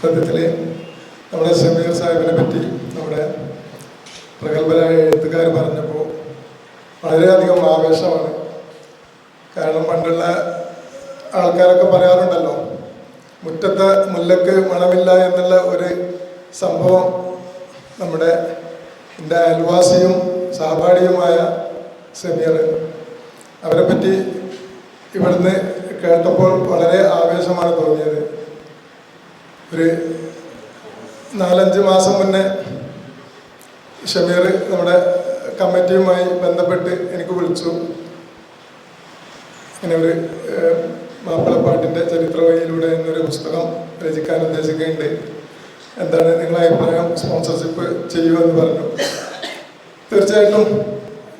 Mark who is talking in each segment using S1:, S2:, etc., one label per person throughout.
S1: സത്യത്തിൽ നമ്മുടെ ഷമീർ സാഹിബിനെ പറ്റി നമ്മുടെ പ്രഗത്ഭരായ എഴുത്തുകാർ പറഞ്ഞപ്പോൾ വളരെയധികം ആവേശമാണ്. കാരണം പണ്ടുള്ള ആൾക്കാരൊക്കെ പറയാറുണ്ടല്ലോ മുറ്റത്തെ മുല്ലക്ക് മണമില്ല എന്നുള്ള ഒരു സംഭവം നമ്മുടെ എന്റെ അയൽവാസിയും സഹപാഠിയുമായ സെമിയർ അവരെ പറ്റി ഇവിടുന്ന് കേട്ടപ്പോൾ വളരെ ആവേശമാണ് തോന്നിയത്. ഒരു നാലഞ്ച് മാസം മുന്നേ ഷമീർ നമ്മുടെ കമ്മിറ്റിയുമായി ബന്ധപ്പെട്ട് എനിക്ക് വിളിച്ചു. ഇങ്ങനെ ഒരു മാപ്പിളപ്പാട്ടിന്റെ ചരിത്ര വഴിയിലൂടെ എന്നൊരു പുസ്തകം രചിക്കാൻ ഉദ്ദേശിക്കുന്നുണ്ട്. എന്താണ് നിങ്ങളെ അഭിപ്രായം? സ്പോൺസർഷിപ്പ് ചെയ്യുമെന്ന് പറഞ്ഞു. തീർച്ചയായിട്ടും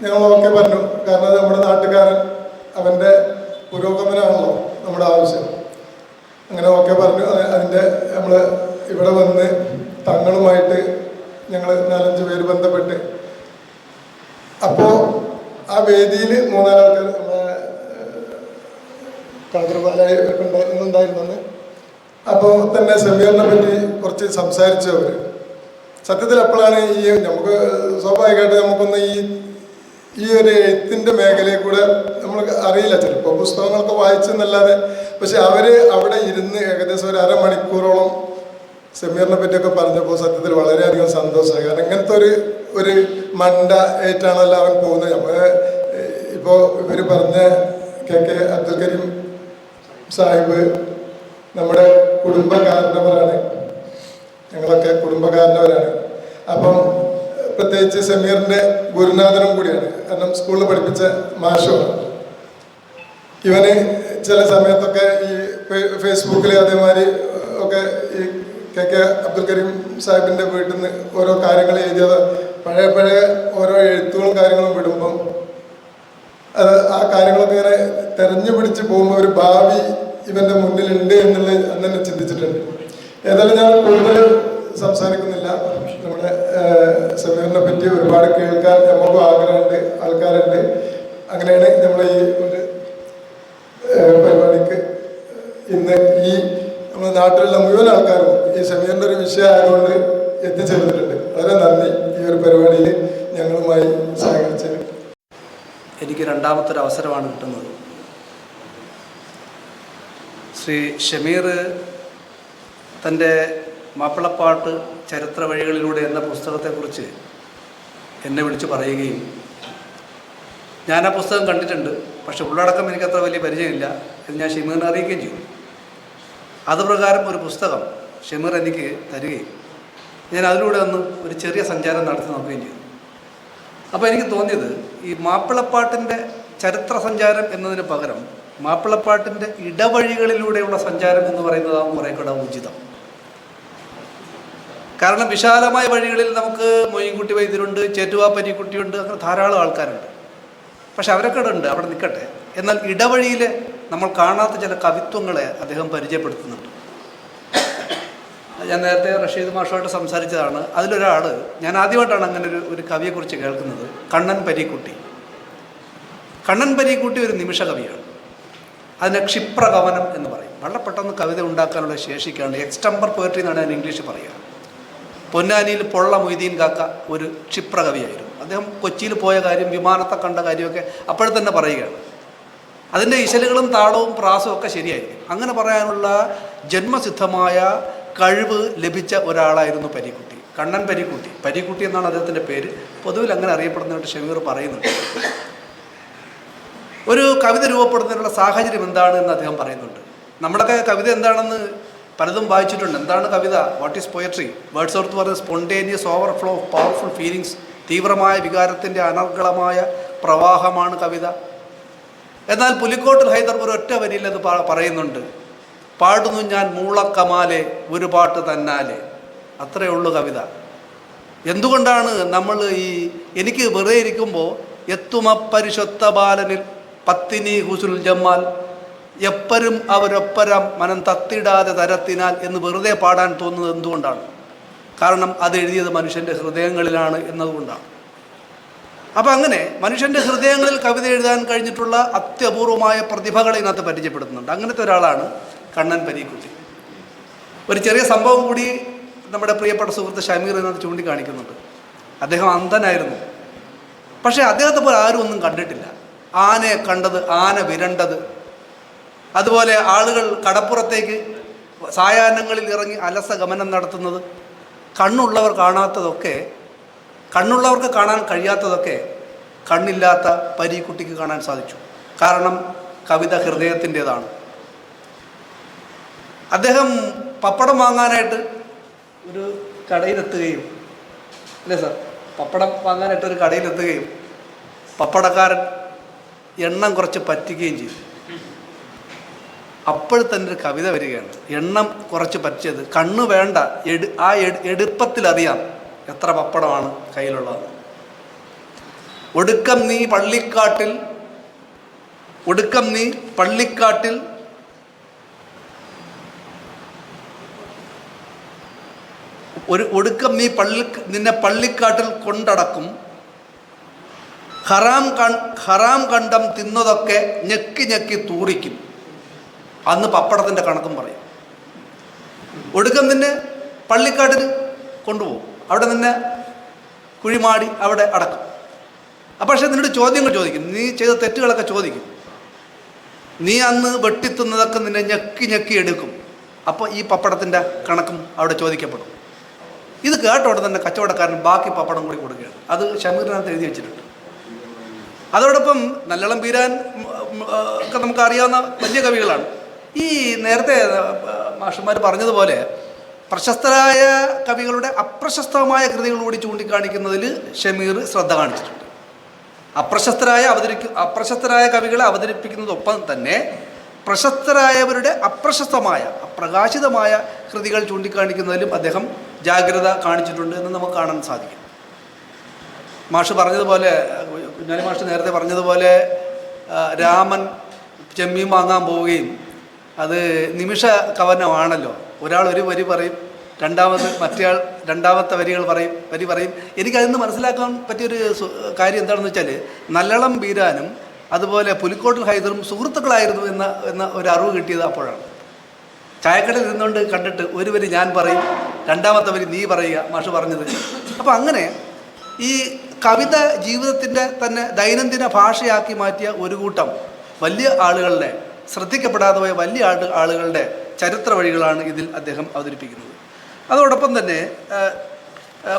S1: ഞങ്ങൾ ഓക്കെ പറഞ്ഞു. കാരണം നമ്മുടെ നാട്ടുകാരൻ അവന്റെ പുരോഗമനമാണല്ലോ നമ്മുടെ ആവശ്യം. അങ്ങനെ ഓക്കെ പറഞ്ഞു. അത് അതിന്റെ നമ്മൾ ഇവിടെ വന്ന് തങ്ങളുമായിട്ട് ഞങ്ങൾ നാലഞ്ച് പേര് ബന്ധപ്പെട്ട്. അപ്പോൾ ആ വേദിയിൽ മൂന്നാലാൾക്കാർ നമ്മളെ കാതർപാലായി ഉണ്ടായിരുന്നു അപ്പോൾ തന്നെ സെമിയറിനെ പറ്റി കുറച്ച് സംസാരിച്ചു അവർ സത്യത്തിൽ എപ്പോഴാണ് ഈ നമുക്ക് സ്വാഭാവികമായിട്ട് നമുക്കൊന്ന് ഈ ഈ ഒരു എഴുത്തിന്റെ മേഖലയിൽ കൂടെ അറിയില്ല. ചിലപ്പോൾ പുസ്തകങ്ങളൊക്കെ വായിച്ചെന്നല്ലാതെ. പക്ഷെ അവർ അവിടെ ഇരുന്ന് ഏകദേശം ഒരു അരമണിക്കൂറോളം സെമീറിനെ പറ്റിയൊക്കെ പറഞ്ഞപ്പോൾ സത്യത്തിൽ വളരെയധികം സന്തോഷമായി. കാരണം ഇങ്ങനത്തെ ഒരു ഒരു മണ്ട ഏറ്റാണല്ലോ അവൻ പോകുന്നത്. നമ്മൾ ഇപ്പോൾ ഇവർ പറഞ്ഞ കെ കെ അബ്ദുൽ കരീം സാഹിബ് നമ്മുടെ കുടുംബകാരനവരാണ് ഞങ്ങളൊക്കെ കുടുംബകാരനവരാണ് അപ്പം പ്രത്യേകിച്ച് സമീറിന്റെ ഗുരുനാഥനും കൂടിയാണ്. കാരണം സ്കൂളിൽ പഠിപ്പിച്ച മാഷുമാണ്. ഇവന് ചില സമയത്തൊക്കെ ഈ ഫേസ്ബുക്കിൽ അതേമാതിരി ഒക്കെ ഈ കെ കെ അബ്ദുൽ കരീം സാഹിബിന്റെ വീട്ടിൽ നിന്ന് ഓരോ കാര്യങ്ങൾ എഴുതിയത് പഴയ പഴയ ഓരോ എഴുത്തുകളും കാര്യങ്ങളും വിടുമ്പം അത് ആ കാര്യങ്ങളൊക്കെ ഇങ്ങനെ തെരഞ്ഞു പിടിച്ച് പോകുമ്പോൾ ഒരു ഭാവി ഇവന്റെ മുന്നിലുണ്ട് എന്നുള്ളത് അന്ന് തന്നെ ചിന്തിച്ചിട്ടുണ്ട്. ഏതായാലും ഞാൻ കൂടുതൽ സംസാരിക്കുന്നില്ല. നമ്മുടെ സമീറിനെ പറ്റി ഒരുപാട് കേൾക്കാൻ നമുക്കും ആഗ്രഹമുണ്ട് ആൾക്കാരുണ്ട് അങ്ങനെയാണ് നമ്മളെ ഈ ഒരു ഏഹ്, പരിപാടിക്ക് ഇന്ന് ഈ നമ്മുടെ നാട്ടിലുള്ള മുഴുവൻ ആൾക്കാരും ഈ സമീറിന്റെ ഒരു വിഷയമായതുകൊണ്ട് എത്തിച്ചേർന്നിട്ടുണ്ട് വളരെ നന്ദി ഈ ഒരു പരിപാടിയിൽ ഞങ്ങളുമായി സഹകരിച്ചത്
S2: എനിക്ക് രണ്ടാമത്തെ ഒരു അവസരമാണ് കിട്ടുന്നത്. ശ്രീ ഷമീർ തന്റെ മാപ്പിളപ്പാട്ട് ചരിത്ര വഴികളിലൂടെ എന്ന പുസ്തകത്തെക്കുറിച്ച് എന്നെ വിളിച്ച് പറയുകയും ഞാൻ ആ പുസ്തകം കണ്ടിട്ടുണ്ട് പക്ഷെ ഉള്ളടക്കം എനിക്കത്ര വലിയ പരിചയമില്ല എന്ന് ഞാൻ ഷമീറിനെ അറിയിക്കുകയും ചെയ്തു. അതുപ്രകാരം ഒരു പുസ്തകം ഷമീർ എനിക്ക് തരികയും ഞാൻ അതിലൂടെ ഒന്ന് ഒരു ചെറിയ സഞ്ചാരം നടത്തി നോക്കുകയും ചെയ്തു. അപ്പോൾ എനിക്ക് തോന്നിയത് ഈ മാപ്പിളപ്പാട്ടിന്റെ ചരിത്ര സഞ്ചാരം എന്നതിന് പകരം മാപ്പിളപ്പാട്ടിന്റെ ഇടവഴികളിലൂടെയുള്ള സഞ്ചാരം എന്ന് പറയുന്നതാണ് കുറേ കൂടെ ഉചിതം. കാരണം വിശാലമായ വഴികളിൽ നമുക്ക് മൊയ്യൻകുട്ടി വൈദ്യരുണ്ട് ചേറ്റുവാ പനിക്കുട്ടിയുണ്ട് അങ്ങനെ ധാരാളം ആൾക്കാരുണ്ട്. പക്ഷെ അവരൊക്കെ ഉണ്ട് അവിടെ നിൽക്കട്ടെ. എന്നാൽ ഇടവഴിയിൽ നമ്മൾ കാണാത്ത ചില കവിത്വങ്ങളെ അദ്ദേഹം പരിചയപ്പെടുത്തുന്നുണ്ട്. ഞാൻ നേരത്തെ റഷീദ് മാഷുമായിട്ട് സംസാരിച്ചതാണ്. അതിലൊരാൾ ഞാൻ ആദ്യമായിട്ടാണ് അങ്ങനെ ഒരു ഒരു കവിയെക്കുറിച്ച് കേൾക്കുന്നത് കണ്ണൻ പരീക്കുട്ടി. കണ്ണൻ പരീക്കുട്ടി ഒരു നിമിഷ കവിയാണ്. അതിനെ ക്ഷിപ്രകവനം എന്ന് പറയും. വളരെ പെട്ടെന്ന് കവിത ഉണ്ടാക്കാനുള്ള ശേഷിക്കാണ്. എക്സ്റ്റംബർ പോയട്രി എന്നാണ് ഞാൻ ഇംഗ്ലീഷിൽ പറയുക. പൊന്നാനിയിൽ പൊള്ള മൊയ്തീൻ കാക്ക ഒരു ക്ഷിപ്രകവിയായിരുന്നു. അദ്ദേഹം കൊച്ചിയിൽ പോയ കാര്യം വിമാനത്തെ കണ്ട കാര്യമൊക്കെ അപ്പോഴെ തന്നെ പറയുകയാണ്. അതിന്റെ ഇശലുകളും താളവും പ്രാസവും ഒക്കെ ശരിയായിരിക്കും. അങ്ങനെ പറയാനുള്ള ജന്മസിദ്ധമായ കഴിവ് ലഭിച്ച ഒരാളായിരുന്നു പരീക്കുട്ടി. കണ്ണൻ പരീക്കുട്ടി. പരീക്കുട്ടി എന്നാണ് അദ്ദേഹത്തിന്റെ പേര്. പൊതുവിൽ അങ്ങനെ അറിയപ്പെടുന്നതായിട്ട് ഷമീർ പറയുന്നുണ്ട്. ഒരു കവിത രൂപപ്പെടുന്നതിനുള്ള സാഹചര്യം എന്താണ് എന്ന് അദ്ദേഹം പറയുന്നുണ്ട്. നമ്മുടെയൊക്കെ കവിത എന്താണെന്ന് പലതും വായിച്ചിട്ടുണ്ട്. എന്താണ് കവിത? What is poetry Wordsworth പറഞ്ഞ spontaneous overflow of powerful feelings തീവ്രമായ വികാരത്തിന്റെ അനർഗളമായ പ്രവാഹമാണ് കവിത. എന്നാൽ പുലിക്കോട്ടിൽ ഹൈദർ ഒറ്റ വരിയിൽ അത് പറയുന്നുണ്ട്. പാടുന്നു ഞാൻ മൂളക്കമാലെ ഒരു പാട്ട് തന്നാലെ. അത്രയേ ഉള്ളൂ കവിത. എന്തുകൊണ്ടാണ് നമ്മൾ ഈ എനിക്ക് വെറുതെ ഇരിക്കുമ്പോൾ എത്തുമപ്പരിശൊത്ത ബാലനിൽ പത്തിനി ഹുസുൽ ജമ്മാൽ എപ്പരും അവരൊപ്പരം മനം തത്തിടാതെ തരത്തിനാൽ എന്ന് വെറുതെ പാടാൻ തോന്നുന്നത് എന്തുകൊണ്ടാണ്? കാരണം അത് എഴുതിയത് മനുഷ്യന്റെ ഹൃദയങ്ങളിലാണ് എന്നതുകൊണ്ടാണ്. അപ്പം അങ്ങനെ മനുഷ്യന്റെ ഹൃദയങ്ങളിൽ കവിത എഴുതാൻ കഴിഞ്ഞിട്ടുള്ള അത്യപൂർവമായ പ്രതിഭകളെ ഇതിനകത്ത് പരിചയപ്പെടുത്തുന്നുണ്ട്. അങ്ങനത്തെ ഒരാളാണ് കണ്ണൻ പരീക്കുട്ടി. ഒരു ചെറിയ സംഭവം കൂടി നമ്മുടെ പ്രിയപ്പെട്ട സുഹൃത്ത് ഷമീർ എന്നത് ചൂണ്ടിക്കാണിക്കുന്നുണ്ട്. അദ്ദേഹം അന്ധനായിരുന്നു. പക്ഷേ അദ്ദേഹത്തെ പോലെ ആരും ഒന്നും കണ്ടിട്ടില്ല. ആനയെ കണ്ടത് ആന വിരണ്ടത്. അതുപോലെ ആളുകൾ കടപ്പുറത്തേക്ക് സായാഹ്നങ്ങളിൽ ഇറങ്ങി അലസ ഗമനം നടത്തുന്നത് കണ്ണുള്ളവർ കാണാത്തതൊക്കെ കണ്ണുള്ളവർക്ക് കാണാൻ കഴിയാത്തതൊക്കെ കണ്ണില്ലാത്ത പരീക്കുട്ടിക്ക് കാണാൻ സാധിച്ചു. കാരണം കവിത ഹൃദയത്തിന്റെതാണ്. അദ്ദേഹം പപ്പടം വാങ്ങാനായിട്ട് ഒരു കടയിലെത്തുകയും അല്ലേ സാർ? പപ്പടം വാങ്ങാനായിട്ട് ഒരു കടയിലെത്തുകയും പപ്പടക്കാരൻ എണ്ണം കുറച്ച് പറ്റുകയും ചെയ്തു. അപ്പോൾ തന്നെ ഒരു കവിത വരികയാണ്. എണ്ണം കുറച്ച് പറ്റിയത് കണ്ണു വേണ്ട എടു ആ എടുപ്പത്തിൽ എടുപ്പത്തിലറിയാം എത്ര പപ്പടമാണ് കയ്യിലുള്ളത്. ഒടുക്കം നീ പള്ളിക്കാട്ടിൽ ഒടുക്കം നീ പള്ളിക്കാട്ടിൽ ഒരു ഒടുക്കം നീ പള്ളി നിന്നെ പള്ളിക്കാട്ടിൽ കൊണ്ടടക്കും. ഹറാം കൺ ഹറാം കണ്ടം തിന്നതൊക്കെ ഞെക്കി ഞെക്കി തൂറിക്കും. അന്ന് പപ്പടത്തിന്റെ കണക്കും പറയും. ഒടുക്കം നിന്നെ പള്ളിക്കാട്ടിൽ കൊണ്ടുപോകും. അവിടെ നിന്നെ കുഴിമാടി അവിടെ അടക്കും. അപ്പം പക്ഷേ നിന്നോട് ചോദ്യങ്ങൾ ചോദിക്കും. നീ ചെയ്ത തെറ്റുകളൊക്കെ ചോദിക്കും. നീ അന്ന് വെട്ടിത്തുന്നതൊക്കെ നിന്നെ ഞെക്കി ഞെക്കി എടുക്കും. അപ്പോൾ ഈ പപ്പടത്തിന്റെ കണക്കും അവിടെ ചോദിക്കപ്പെടും. ഇത് കേട്ടോടെ തന്നെ കച്ചവടക്കാരൻ ബാക്കി പപ്പടം കൂടി കൊടുക്കുകയാണ്. അത് ഷമീറിനകത്ത് എഴുതി വെച്ചിട്ടുണ്ട്. അതോടൊപ്പം നല്ലളം പീരാൻ ഒക്കെ നമുക്കറിയാവുന്ന വലിയ കവികളാണ്. ഈ നേരത്തെ മാഷന്മാർ പറഞ്ഞതുപോലെ പ്രശസ്തരായ കവികളുടെ അപ്രശസ്തമായ കൃതികൾ കൂടി ചൂണ്ടിക്കാണിക്കുന്നതിൽ ഷമീർ ശ്രദ്ധ കാണിച്ചിട്ടുണ്ട്. അപ്രശസ്തരായ അവതരിക്കും അപ്രശസ്തരായ കവികളെ അവതരിപ്പിക്കുന്നതൊപ്പം തന്നെ പ്രശസ്തരായവരുടെ അപ്രശസ്തമായ അപ്രകാശിതമായ കൃതികൾ ചൂണ്ടിക്കാണിക്കുന്നതിലും അദ്ദേഹം ജാഗ്രത കാണിച്ചിട്ടുണ്ട് എന്ന് നമുക്ക് കാണാൻ സാധിക്കും. മാഷ് പറഞ്ഞതുപോലെ കുഞ്ഞാലി മാഷ് നേരത്തെ പറഞ്ഞതുപോലെ രാമൻ ചെമ്മീൻ വാങ്ങാൻ പോവുകയും അത് നിമിഷ കവനമാണല്ലോ. ഒരാൾ ഒരു വരി പറയും രണ്ടാമത് മറ്റേയാൾ രണ്ടാമത്തെ വരികൾ പറയും വരി പറയും. എനിക്കതിൽ നിന്ന് മനസ്സിലാക്കാൻ പറ്റിയൊരു കാര്യം എന്താണെന്ന് വെച്ചാൽ നല്ലളം ബീരാനും അതുപോലെ പുലിക്കോട്ടിൽ ഹൈദറും സുഹൃത്തുക്കളായിരുന്നു എന്ന എന്ന ഒരു അറിവ് കിട്ടിയത് അപ്പോഴാണ്. ചായക്കടയിൽ ഇരുന്നുകൊണ്ട് കണ്ടിട്ട് ഒരു വരി ഞാൻ പറയും രണ്ടാമത്തെ വരി നീ പറയുക മാഷ് പറഞ്ഞത്. അപ്പോൾ അങ്ങനെ ഈ കവിത ജീവിതത്തിന്റെ തന്നെ ദൈനംദിന ഭാഷയാക്കി മാറ്റിയ ഒരു കൂട്ടം വലിയ ആളുകളുടെ ശ്രദ്ധിക്കപ്പെടാതെ പോയ വലിയ ആൾ ആളുകളുടെ ചരിത്ര വഴികളാണ് ഇതിൽ അദ്ദേഹം അവതരിപ്പിക്കുന്നത്. അതോടൊപ്പം തന്നെ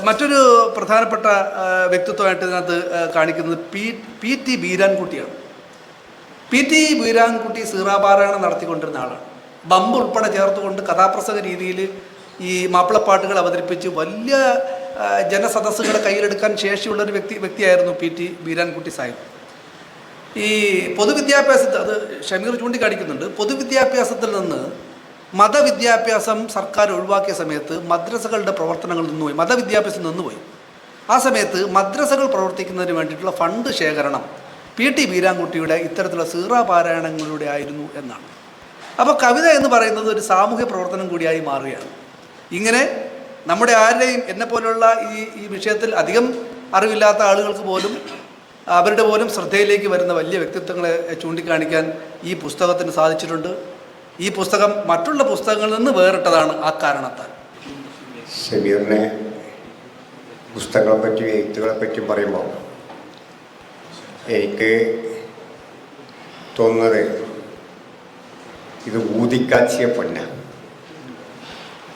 S2: മറ്റൊരു പ്രധാനപ്പെട്ട വ്യക്തിത്വമായിട്ട് ഇതിനകത്ത് കാണിക്കുന്നത് പി പി ടി ബീരാൻകുട്ടിയാണ്. പി ടി ബീരാൻകുട്ടി സീറാപാരായണം നടത്തിക്കൊണ്ടിരുന്ന ആളാണ്. ബമ്പ് ഉൾപ്പെടെ ചേർത്തുകൊണ്ട് കഥാപ്രസംഗ രീതിയിൽ ഈ മാപ്പിളപ്പാട്ടുകൾ അവതരിപ്പിച്ച് വലിയ ജനസദസ്സുകളെ കയ്യിലെടുക്കാൻ ശേഷിയുള്ള ഒരു വ്യക്തി വ്യക്തിയായിരുന്നു പി ടി ബീരാൻകുട്ടി സാഹിബ്. ഈ പൊതുവിദ്യാഭ്യാസത്തിൽ അത് ഷമീർ ചൂണ്ടിക്കാണിക്കുന്നുണ്ട്. പൊതുവിദ്യാഭ്യാസത്തിൽ നിന്ന് മതവിദ്യാഭ്യാസം സർക്കാർ ഒഴിവാക്കിയ സമയത്ത് മദ്രസകളുടെ പ്രവർത്തനങ്ങൾ നിന്നുപോയി. മതവിദ്യാഭ്യാസം നിന്നുപോയി. ആ സമയത്ത് മദ്രസകൾ പ്രവർത്തിക്കുന്നതിന് വേണ്ടിയിട്ടുള്ള ഫണ്ട് ശേഖരണം പി ടി ബീരാൻകുട്ടിയുടെ ഇത്തരത്തിലുള്ള സീറ പാരായണങ്ങളിലൂടെ ആയിരുന്നു എന്നാണ്. അപ്പോൾ കവിത എന്ന് പറയുന്നത് ഒരു സാമൂഹ്യ പ്രവർത്തനം കൂടിയായി മാറുകയാണ്. ഇങ്ങനെ നമ്മുടെ ആരുടെയും എന്നെ പോലുള്ള ഈ ഈ വിഷയത്തിൽ അധികം അറിവില്ലാത്ത ആളുകൾക്ക് പോലും അവരുടെ പോലും ശ്രദ്ധയിലേക്ക് വരുന്ന വലിയ വ്യക്തിത്വങ്ങളെ ചൂണ്ടിക്കാണിക്കാൻ ഈ പുസ്തകത്തിന് സാധിച്ചിട്ടുണ്ട്. ഈ പുസ്തകം മറ്റുള്ള പുസ്തകങ്ങളിൽ നിന്ന് വേറിട്ടതാണ് ആ കാരണത്താൽ.
S3: ഷമീറിനെ പുസ്തകങ്ങളെ വ്യക്തികളെ പറ്റിയും പറയുമ്പോൾ എനിക്ക് തോന്നുന്നത് ഇത് ഊതിക്കാച്ചിയ പൊന്ന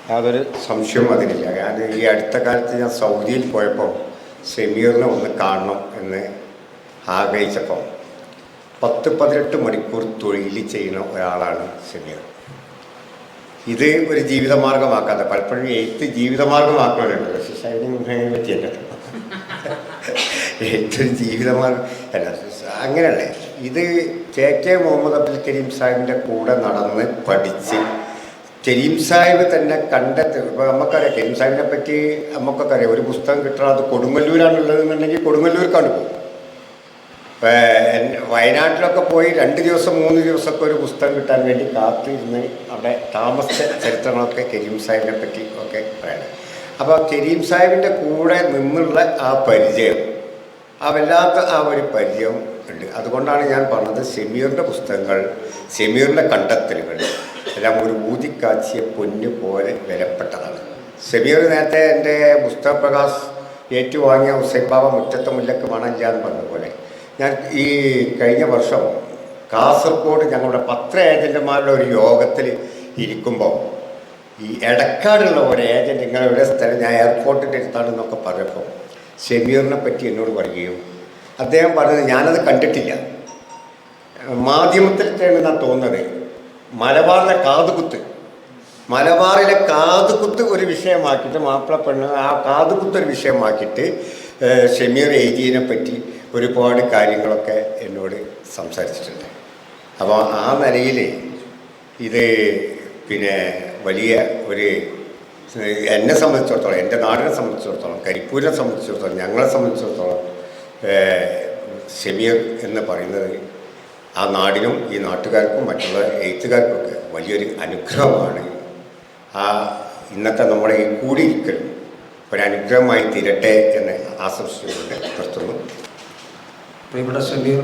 S3: യാതൊരു സംശയവും അതിനില്ല കാരണം ഈ അടുത്ത കാലത്ത് ഞാൻ സൗദിയിൽ പോയപ്പോൾ സെമീറിനെ ഒന്ന് കാണണം എന്ന് ആഗ്രഹിച്ചപ്പോൾ പത്ത് പതിനെട്ട് മണിക്കൂർ തൊഴിൽ ചെയ്യുന്ന ഒരാളാണ് സെമീർ. ഇത് ഒരു ജീവിതമാർഗമാക്കാതെ പലപ്പോഴും എഴുത്ത് പക്ഷേ ഷൈനിങ് പറ്റിയല്ല. എഴുത്തൊരു ജീവിതമാർഗം അല്ല അങ്ങനെയല്ലേ ഇത് കെ കെ മുഹമ്മദ് അബ്ദുൽ കരീം സാഹിബിന്റെ കൂടെ നടന്ന് പഠിച്ച് കരീം സാഹിബ് തന്നെ കണ്ടെത്തി ഇപ്പോൾ നമുക്കറിയാം കരീം സാഹിബിനെ പറ്റി നമുക്കൊക്കെ അറിയാം ഒരു പുസ്തകം കിട്ടണം അത് കൊടുങ്ങല്ലൂരാണുള്ളതെന്നുണ്ടെങ്കിൽ കൊടുങ്ങല്ലൂർക്കാണ് പോകും ഇപ്പൊ വയനാട്ടിലൊക്കെ പോയി രണ്ട് ദിവസം മൂന്ന് ദിവസമൊക്കെ ഒരു പുസ്തകം കിട്ടാൻ വേണ്ടി കാത്തിരുന്ന് അവിടെ താമസിച്ച ചരിത്രങ്ങളൊക്കെ കരീം സാഹിബിനെ പറ്റി ഒക്കെ പറയണം. അപ്പോൾ കരീം സാഹിബിന്റെ കൂടെ നിന്നുള്ള ആ പരിചയം ആ വല്ലാത്ത ആ ഒരു പരിചയം ഉണ്ട്. അതുകൊണ്ടാണ് ഞാൻ പറഞ്ഞത് സെമീറിന്റെ പുസ്തകങ്ങൾ സെമീറിന്റെ കണ്ടെത്തലുകൾ എല്ലാം ഒരു ഊതിക്കാച്ചിയ പൊന്നു പോലെ വിലപ്പെട്ടതാണ്. ഷമീർ നേരത്തെ എന്റെ പുസ്തക പ്രകാശ് ഏറ്റുവാങ്ങിയ ഹുസൈബാബ മുറ്റത്തെ മുല്ലക്ക് മണമില്ല എന്ന് പറഞ്ഞ പോലെ ഞാൻ ഈ കഴിഞ്ഞ വർഷം കാസർഗോഡ് ഞങ്ങളുടെ പത്ര ഏജന്റുമാരുടെ ഒരു യോഗത്തിൽ ഇരിക്കുമ്പോൾ ഈ എടക്കാടുള്ള ഒരു ഏജന്റ് നിങ്ങളുടെ സ്ഥലം ഞാൻ എയർപോർട്ടിന്റെ അടുത്താണെന്നൊക്കെ പറഞ്ഞപ്പോൾ ഷെമീറിനെ പറ്റി എന്നോട് പറയുകയും അദ്ദേഹം പറഞ്ഞത് ഞാനത് കണ്ടിട്ടില്ല. മാധ്യമത്തിലാണ് തോന്നുന്നത്. മലബാറിലെ കാതുകുത്ത്. മലബാറിലെ കാതുകുത്ത് ഒരു വിഷയമാക്കിയിട്ട് മാപ്പിള പെണ്ണ് ആ കാതുകുത്ത് ഒരു വിഷയമാക്കിയിട്ട് ഷെമീർ എഴുതിയതിനെ പറ്റി ഒരുപാട് കാര്യങ്ങളൊക്കെ എന്നോട് സംസാരിച്ചിട്ടുണ്ട്. അപ്പോൾ ആ നിലയിൽ ഇത് പിന്നെ വലിയ ഒരു എന്നെ സംബന്ധിച്ചിടത്തോളം എന്റെ നാടിനെ സംബന്ധിച്ചിടത്തോളം കരിപ്പൂരിനെ സംബന്ധിച്ചിടത്തോളം ഞങ്ങളെ സംബന്ധിച്ചിടത്തോളം ഷമീർ എന്ന് പറയുന്നത് ആ നാടിനും ഈ നാട്ടുകാർക്കും മറ്റുള്ള എഴുത്തുകാർക്കൊക്കെ വലിയൊരു അനുഗ്രഹമാണ്. ആ ഇന്നത്തെ നമ്മുടെ ഈ കൂടിയിരിക്കലും ഒരു അനുഗ്രഹമായി തീരട്ടെ എന്ന് ആശംസിച്ചുകൊണ്ട് നിർത്തുന്നു.
S4: പ്രിയപ്പെട്ട ഷമീർ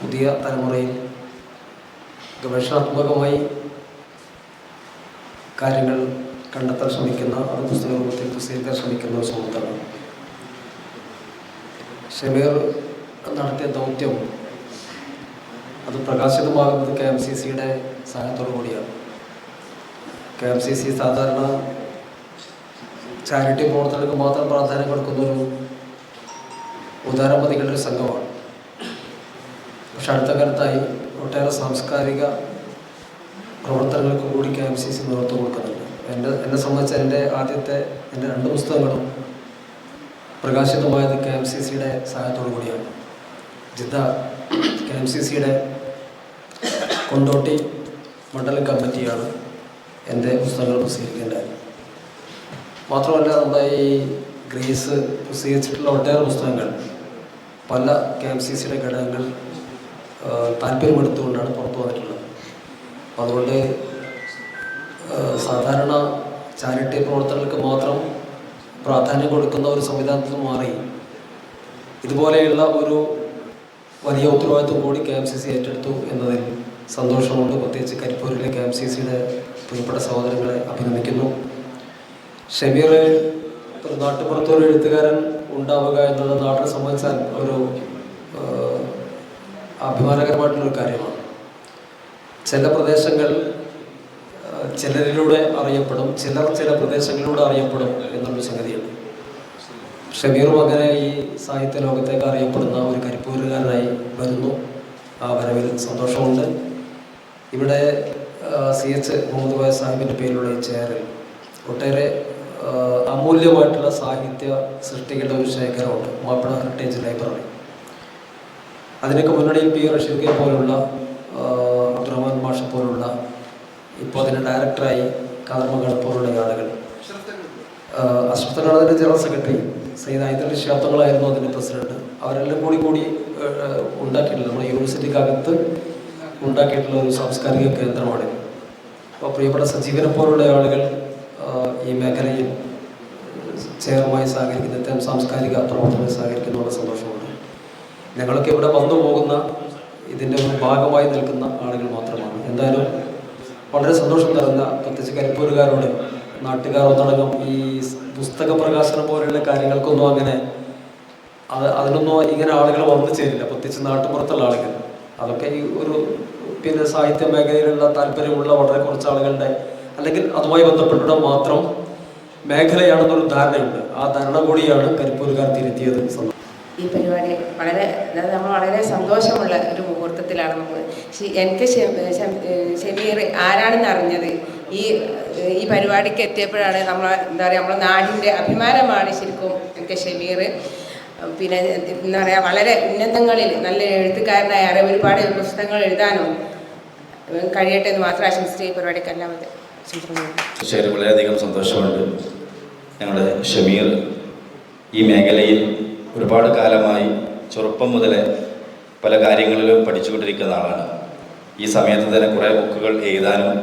S4: പുതിയ തലമുറയിൽ ഗവേഷണാത്മകമായി കാര്യങ്ങൾ കണ്ടെത്താൻ ശ്രമിക്കുന്ന അത് പുസ്തക രൂപത്തിൽ പ്രസിദ്ധീകരിക്കാൻ ശ്രമിക്കുന്ന ഒരു ഷമീർ നടത്തിയ ദൗത്യം അത് പ്രകാശിതമാകുന്നത് കെ എം സി സിയുടെ സഹായത്തോടു കൂടിയാണ് കെ എം സി സി സാധാരണ ചാരിറ്റി പ്രവർത്തനങ്ങൾക്ക് മാത്രം പ്രാധാന്യം കൊടുക്കുന്നൊരു ഉദാരമതികളുടെ സംഘമാണ്. പക്ഷെ അടുത്ത കാലത്തായി ഒട്ടേറെ സാംസ്കാരിക പ്രവർത്തനങ്ങൾക്ക് കൂടി കെ എം സി സി നേതൃത്വം കൊടുക്കുന്നുണ്ട്. എന്റെ എന്നെ സംബന്ധിച്ച് എന്റെ ആദ്യത്തെ എന്റെ രണ്ട് പുസ്തകങ്ങളും പ്രകാശിതമായത് കെ എം സി സിയുടെ സഹായത്തോടു കൂടിയാണ് ജിദ്ദ കെ എം സി സിയുടെ കൊണ്ടോട്ടി മണ്ഡലം കമ്മിറ്റിയാണ് എന്റെ പുസ്തകങ്ങൾ പ്രസിദ്ധീകരിക്കേണ്ടത്. മാത്രമല്ല നമ്മുടെ ഈ ഗ്രീസ് പ്രസിദ്ധീകരിച്ചിട്ടുള്ള ഒട്ടേറെ പുസ്തകങ്ങൾ പല കെ എം സി സിയുടെ ഘടകങ്ങൾ താല്പര്യമെടുത്തുകൊണ്ടാണ് പുറത്തു വന്നിട്ടുള്ളത്. അതുകൊണ്ട് സാധാരണ ചാരിറ്റി പ്രവർത്തനങ്ങൾക്ക് മാത്രം പ്രാധാന്യം കൊടുക്കുന്ന ഒരു സംവിധാനത്തിൽ മാറി. ഇതുപോലെയുള്ള ഒരു വലിയ ഉത്തരവാദിത്വം കൂടി കെ എം സി സി ഏറ്റെടുത്തു എന്നതിൽ സന്തോഷമുണ്ട്. പ്രത്യേകിച്ച് കരിപ്പൂരിലെ കെ എം സി സിയുടെ പ്രിയപ്പെട്ട സഹോദരങ്ങളെ അഭിനന്ദിക്കുന്നു. ഷമീർ ഒരു നാട്ടുപുറത്തൊരു എഴുത്തുകാരൻ ഉണ്ടാവുക എന്നത് നാട്ടിനെ സംബന്ധിച്ചാൽ ഒരു അഭിമാനകരമായിട്ടുള്ളൊരു കാര്യമാണ്. ചില പ്രദേശങ്ങൾ ചിലരിലൂടെ അറിയപ്പെടും ചിലർ ചില പ്രദേശങ്ങളിലൂടെ അറിയപ്പെടും എന്നൊരു സംഗതിയുണ്ട്. ഷമീറും മകനെ ഈ സാഹിത്യ ലോകത്തേക്ക് അറിയപ്പെടുന്ന ഒരു കരിപ്പൂരുകാരനായി വരുന്നു. ആ വരവിൽ സന്തോഷമുണ്ട്. ഇവിടെ സി എച്ച് മുഹമ്മദ് ബായ് സാഹിബിന്റെ പേരിലുള്ള ഈ ചെയറിൽ ഒട്ടേറെ അമൂല്യമായിട്ടുള്ള സാഹിത്യ സൃഷ്ടികളുടെ ഒരു ശേഖരമുണ്ട്. Mappila heritage library. അതിനൊക്കെ മുന്നണിയിൽ പി റഷീദ് പോലുള്ള അബ്ദുറഹ്മാൻ മാഷ പോലുള്ള ഇപ്പോൾ അതിന്റെ ഡയറക്ടറായി കാർമകൾ പോലുള്ള ആളുകൾ. അശ്വത്തനാഥിന്റെ ജനറൽ സെക്രട്ടറി സയ്യിദ് ആയിത്തലി ശാത്തങ്ങളായിരുന്നു അതിന്റെ പ്രസിഡന്റ്. അവരെല്ലാം കൂടി കൂടി ഉണ്ടാക്കിയിട്ടുള്ളത് ഉണ്ടാക്കിയിട്ടുള്ള നമ്മുടെ യൂണിവേഴ്സിറ്റിക്കകത്ത് ഉണ്ടാക്കിയിട്ടുള്ള ഒരു സാംസ്കാരിക കേന്ദ്രമാണിത് അപ്പോൾ പ്രിയപ്പെട്ട സജീവനെ പോലുള്ള ആളുകൾ ഈ മേഖലയിൽ ചേർമായി സഹകരിക്കുന്ന ഇത്തരം സാംസ്കാരിക പ്രവർത്തനങ്ങളിൽ സഹകരിക്കുന്നതുകൊണ്ട് സന്തോഷമുണ്ട്. ഞങ്ങളൊക്കെ ഇവിടെ വന്നു പോകുന്ന ഇതിന്റെ ഒരു ഭാഗമായി നിൽക്കുന്ന ആളുകൾ മാത്രമാണ്. എന്തായാലും വളരെ സന്തോഷം തരുന്ന പ്രത്യേകിച്ച് കരിപ്പൂരുകാരോട് നാട്ടുകാർ ഒന്നടങ്കം ഈ പുസ്തക പ്രകാശനം പോലെയുള്ള കാര്യങ്ങൾക്കൊന്നും അങ്ങനെ അത് അതിനൊന്നും ഇങ്ങനെ ആളുകൾ വന്നു ചേരില്ല. പ്രത്യേകിച്ച് നാട്ടുപുറത്തുള്ള ആളുകൾ. അതൊക്കെ ഈ ഒരു പിന്നെ സാഹിത്യ മേഖലയിലുള്ള താല്പര്യമുള്ള വളരെ കുറച്ച് ആളുകളുടെ അല്ലെങ്കിൽ അതുമായി ബന്ധപ്പെട്ടിട്ട് മാത്രം മേഖലയാണെന്നൊരു ധാരണയുണ്ട്. ആ ധാരണ കൂടിയാണ് കരിപ്പൂരുകാർ തിരുത്തിയത്
S5: ഈ പരിപാടി വളരെ നമ്മൾ വളരെ സന്തോഷമുള്ള ഒരു മുഹൂർത്തത്തിലാണ് നമ്മൾ എനിക്ക് ഷമീർ ആരാണെന്ന് അറിഞ്ഞത്? ഈ ഈ പരിപാടിക്ക് എത്തിയപ്പോഴാണ് നമ്മൾ എന്താ പറയുക നമ്മുടെ നാടിന്റെ അഭിമാനമാണ് ശരിക്കും ഒക്കെ ഷമീർ. പിന്നെ എന്താ പറയുക വളരെ ഉന്നതങ്ങളിൽ നല്ല എഴുത്തുകാരനായ അറിവ് ഒരുപാട് പുസ്തകങ്ങൾ എഴുതാനും കഴിയട്ടെ എന്ന് മാത്രം ആശംസിച്ച് ഈ പരിപാടിക്ക് എല്ലാം
S6: തീർച്ചയായിട്ടും വളരെയധികം സന്തോഷമുണ്ട്. ഞങ്ങളുടെ ഷമീർ ഈ മേഖലയിൽ ഒരുപാട് കാലമായി ചെറുപ്പം മുതലേ പല കാര്യങ്ങളിലും പഠിച്ചുകൊണ്ടിരിക്കുന്ന ആളാണ്. ഈ സമയത്ത് തന്നെ കുറേ ബുക്കുകൾ എഴുതാനും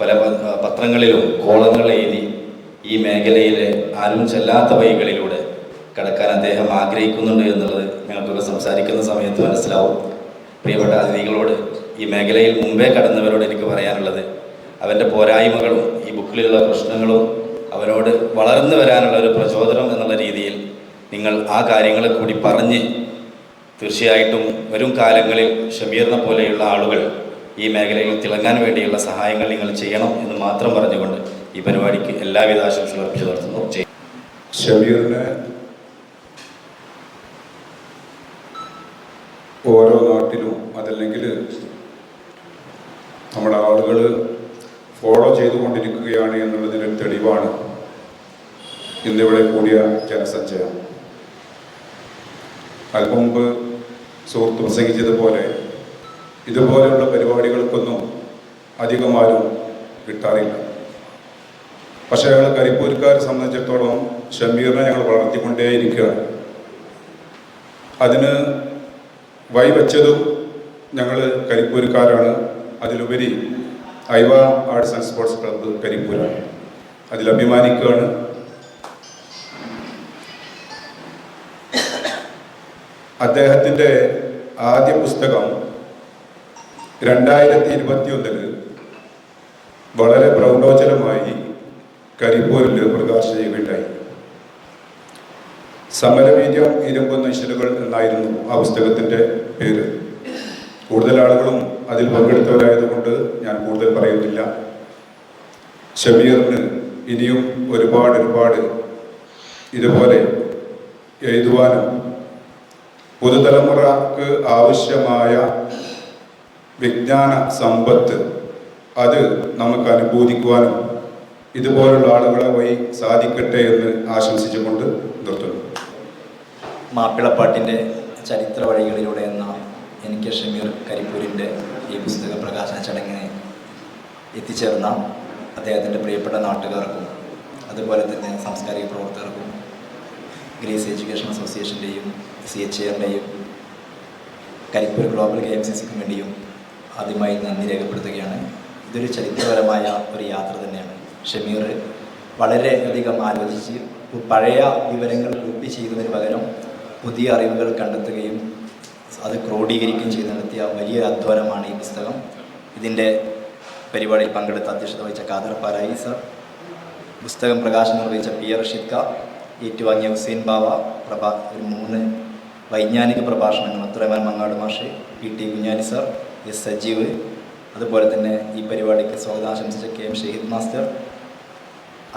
S6: പല പത്രങ്ങളിലും കോളങ്ങൾ എഴുതി ഈ മേഖലയിലെ ആരും ചെല്ലാത്ത വഴികളിലൂടെ കടക്കാൻ അദ്ദേഹം ആഗ്രഹിക്കുന്നുണ്ട് എന്നുള്ളത് ഞങ്ങൾക്കൊക്കെ സംസാരിക്കുന്ന സമയത്ത് മനസ്സിലാവും. പ്രിയപ്പെട്ട അതിഥികളോട് ഈ മേഖലയിൽ മുമ്പേ കടന്നവരോട് എനിക്ക് പറയാനുള്ളത് അവന്റെ പോരായ്മകളും ഈ ബുക്കിലുള്ള പ്രശ്നങ്ങളും അവനോട് വളർന്നു വരാനുള്ള ഒരു പ്രചോദനം എന്നുള്ള രീതിയിൽ നിങ്ങൾ ആ കാര്യങ്ങളെ കൂടി പറഞ്ഞ് തീർച്ചയായിട്ടും വരും കാലങ്ങളിൽ ഷബീറിനെ പോലെയുള്ള ആളുകൾ ഈ മേഖലയിൽ തിളങ്ങാൻ വേണ്ടിയുള്ള സഹായങ്ങൾ നിങ്ങൾ ചെയ്യണം എന്ന് മാത്രം പറഞ്ഞുകൊണ്ട് ഈ പരിപാടിക്ക് എല്ലാവിധ ആശംസകളും അർപ്പിച്ചു
S7: ഷമീറിനെ ഓരോ നാട്ടിലും അതല്ലെങ്കിൽ നമ്മുടെ ആളുകൾ ഫോളോ ചെയ്തുകൊണ്ടിരിക്കുകയാണ് എന്നുള്ളതിന് തെളിവാണ് ഇന്നിവിടെ കൂടിയ ജനസഞ്ചയം. അല്പം മുമ്പ് സുഹൃത്ത് പ്രസംഗിച്ചതുപോലെ ഇതുപോലെയുള്ള പരിപാടികൾക്കൊന്നും അധികം ആരും കിട്ടാറില്ല. പക്ഷേ ഞങ്ങൾ കരിപ്പൂർക്കാരെ സംബന്ധിച്ചിടത്തോളം ഷമീറിനെ ഞങ്ങൾ വളർത്തിക്കൊണ്ടേയിരിക്കുകയാണ്. അതിന് വഴിവെച്ചതും ഞങ്ങൾ കരിപ്പൂരിക്കാരാണ് അതിലുപരി ഐവ ആർട്സ് ആൻഡ് സ്പോർട്സ് ക്ലബ്ബ് കരിപ്പൂരാണ്. അതിൽ അഭിമാനിക്കുകയാണ്. അദ്ദേഹത്തിന്റെ ആദ്യ പുസ്തകം രണ്ടായിരത്തി ഇരുപത്തി ഒന്നിൽ വളരെ പ്രൗഢോചനമായി കരിപ്പൂരിൽ പ്രകാശനം ചെയ്യുകയുണ്ടായി. സമരവീര്യം ഇരുമ്പ് ഇശലുകൾ എന്നായിരുന്നു ആ പുസ്തകത്തിന്റെ പേര്. കൂടുതൽ ആളുകളും അതിൽ പങ്കെടുത്തവരായതുകൊണ്ട് ഞാൻ കൂടുതൽ പറയുന്നില്ല. ഷമീറിന് ഇനിയും ഒരുപാട് ഒരുപാട് ഇതുപോലെ എഴുതുവാനും പുതുതലമുറക്ക് ആവശ്യമായ വിജ്ഞാന സമ്പത്ത് അത് നമുക്ക് അനുഭൂതിക്കുവാനും ഇതുപോലുള്ള ആളുകളെ വഴി സാധിക്കട്ടെ എന്ന് ആശംസിച്ചുകൊണ്ട് നിർത്തുന്നു.
S8: മാപ്പിളപ്പാട്ടിന്റെ ചരിത്ര വഴികളിലൂടെ എന്ന എൻ കെ ഷമീർ കരിപ്പൂരിന്റെ ഈ പുസ്തക പ്രകാശന ചടങ്ങിനെ എത്തിച്ചേർന്ന അദ്ദേഹത്തിന്റെ പ്രിയപ്പെട്ട നാട്ടുകാർക്കും അതുപോലെ തന്നെ സാംസ്കാരിക പ്രവർത്തകർക്കും ഗ്രേസ് എഡ്യൂക്കേഷൻ അസോസിയേഷന്റെയും C H എറിന്റെയും Karipur global K M C സിക്കും വേണ്ടിയും ആദ്യമായി നന്ദി രേഖപ്പെടുത്തുകയാണ്. ഇതൊരു ചരിത്രപരമായ ഒരു യാത്ര തന്നെയാണ്. ഷമീർ വളരെയധികം ആലോചിച്ച് പഴയ വിവരങ്ങൾ കോപ്പി ചെയ്യുന്നതിന് പകരം പുതിയ അറിവുകൾ കണ്ടെത്തുകയും അത് ക്രോഡീകരിക്കുകയും ചെയ്ത് നടത്തിയ വലിയ അധ്വാനമാണ് ഈ പുസ്തകം. ഇതിന്റെ പരിപാടിയിൽ പങ്കെടുത്ത അധ്യക്ഷത വഹിച്ച ഖാദർ പാരായി സർ പുസ്തകം പ്രകാശനം നിർവഹിച്ച പി ആർ റഷീദ് ഖാ ഏറ്റുവാങ്ങിയ ഹുസൈൻ ബാവ പ്രഭാ ഒരു മൂന്ന് വൈജ്ഞാനിക പ്രഭാഷണങ്ങൾ അത്രമാൻ മങ്ങാട് മാഷ് P T Kunjani sir S Sajeev. അതുപോലെ തന്നെ ഈ പരിപാടിക്ക് സ്വാഗതം ആശംസിച്ച കെ എം ഷഹീദ് മാസ്റ്റർ.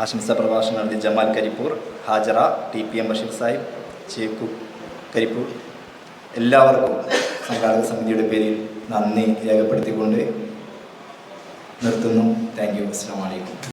S8: ആശംസ പ്രഭാഷണം നടത്തിയ Jamal Karipur Hajara T P M Basheer Sahib Cheku Karipur. എല്ലാവർക്കും സംഘാടക സമിതിയുടെ പേരിൽ നന്ദി രേഖപ്പെടുത്തിക്കൊണ്ട് നിർത്തുന്നു. Thank you. അസ്സാം വലൈക്കും